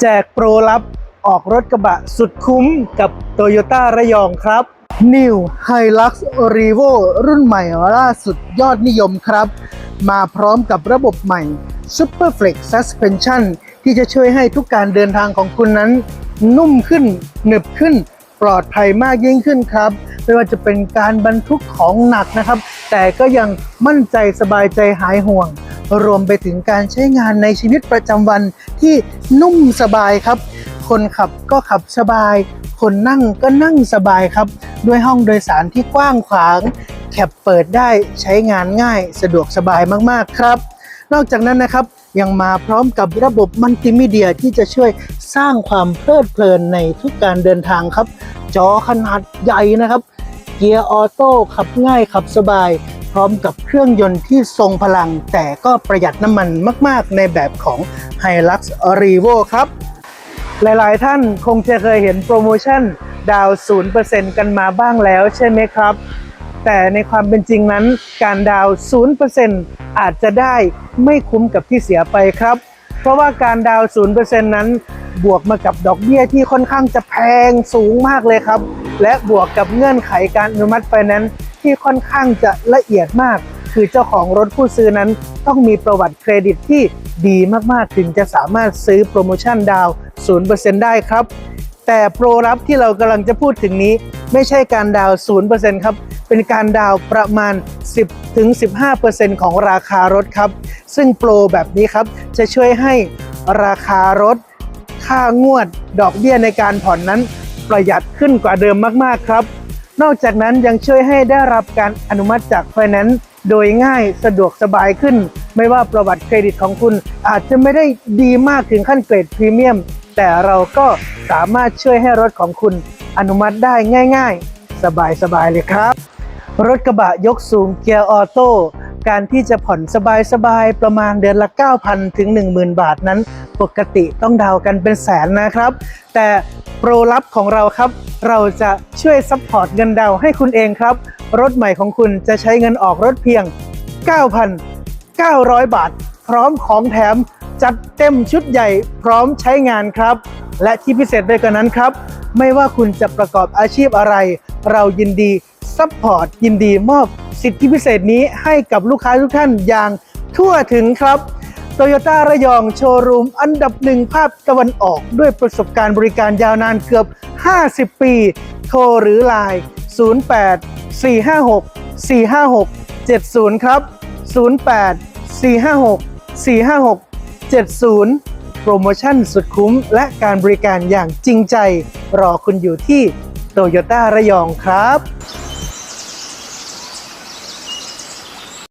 แจกโปรลับออกรถกระบะสุดคุ้มกับโตโยต้าระยองครับ New Hilux Revo รุ่นใหม่ล่าสุดยอดนิยมครับ มาพร้อมกับระบบใหม่ Super Flex Suspension ที่จะช่วยให้ทุกการเดินทางของคุณนั้น นุ่มขึ้น หนึบขึ้น ปลอดภัยมากยิ่งขึ้นครับไม่ว่าจะเป็นการบรรทุกของหนักนะครับ แต่ก็ยังมั่นใจสบายใจหายห่วง รวมไปถึงการใช้งานในชีวิตประจำวันที่นุ่มสบายครับ คนขับก็ขับสบาย คนนั่งก็นั่งสบายครับ ด้วยห้องโดยสารที่กว้างขวาง แคปเปิดได้ใช้งานง่ายสะดวกสบายมากๆครับ นอกจากนั้นนะครับยังมาพร้อมกับระบบมัลติมีเดียที่จะช่วยสร้างความเพลิดเพลินในทุกการเดินทางครับ จอขนาดใหญ่นะครับ เกียร์ออโต้ขับง่ายขับสบาย พร้อมกับเครื่องยนต์ที่ทรงพลัง แต่ก็ประหยัดน้ำมันมาก ๆ ในแบบของ Hilux Revo ครับ หลาย ๆ ท่านคงจะเคยเห็นโปรโมชั่นดาวน์0%กันมาบ้างแล้วใช่ไหมครับ แต่ในความเป็นจริงนั้นการดาวน์0%อาจจะได้ไม่คุ้มกับที่เสียไปครับ เพราะว่าการดาวน์0%นั้นบวกมากับดอกเบี้ยที่ค่อนข้างจะแพงสูงมากเลยครับ และบวกกับเงื่อนไขการอนุมัติไฟแนนซ์ที่ค่อนข้างจะละเอียดมาก คือเจ้าของรถผู้ซื้อนั้นต้องมีประวัติเครดิตที่ดีมากๆ ถึงจะสามารถซื้อโปรโมชั่นดาว0%ได้ครับ แต่โปรรับที่เรากำลังจะพูดถึงนี้ ไม่ใช่การดาว0%ครับ เป็นการดาวประมาณ 10-15%ของราคารถครับ ซึ่งโปรแบบนี้ครับ จะช่วยให้ราคารถ ค่างวด ดอกเบี้ยในการผ่อนนั้น ประหยัดขึ้นกว่าเดิมมากๆครับ นอกจากนั้นยังช่วยให้ได้รับการอนุมัติจากไฟแนนซ์โดยง่ายสะดวกสบายขึ้น ไม่ว่าประวัติเครดิตของคุณ อาจจะไม่ได้ดีมากถึงขั้นเกรดพรีเมียม แต่เราก็สามารถช่วยให้รถของคุณอนุมัติได้ง่าย ๆ สบายๆเลยครับ รถกระบะยกสูงเกียร์ออโต้การที่จะผ่อนสบายๆ ประมาณเดือนละ 9,000 ถึง 10,000 บาทนั้น ปกติต้องดาวน์กันเป็นแสนนะครับ แต่ โปรลับของเราครับ เราจะช่วยซัพพอร์ตเงินดาวให้คุณเองครับ รถใหม่ของคุณจะใช้เงินออกรถเพียง 9,900 บาท พร้อมของแถมจัดเต็มชุดใหญ่พร้อมใช้งานครับ และที่พิเศษไปกว่านั้นครับ ไม่ว่าคุณจะประกอบอาชีพอะไร เรายินดีซัพพอร์ตยินดีมอบสิทธิพิเศษนี้ให้กับลูกค้าทุกท่านอย่างทั่วถึงครับ โตโยต้าระยองโชว์รูมอันดับหนึ่งภาคตะวันออก ด้วยประสบการณ์บริการยาวนานเกือบ 50 ปี โทรหรือไลน์ 08 456 456 70 ครับ 08 456 456 70 โปรโมชั่นสุดคุ้มและการบริการอย่างจริงใจ รอคุณอยู่ที่โตโยต้าระยองครับ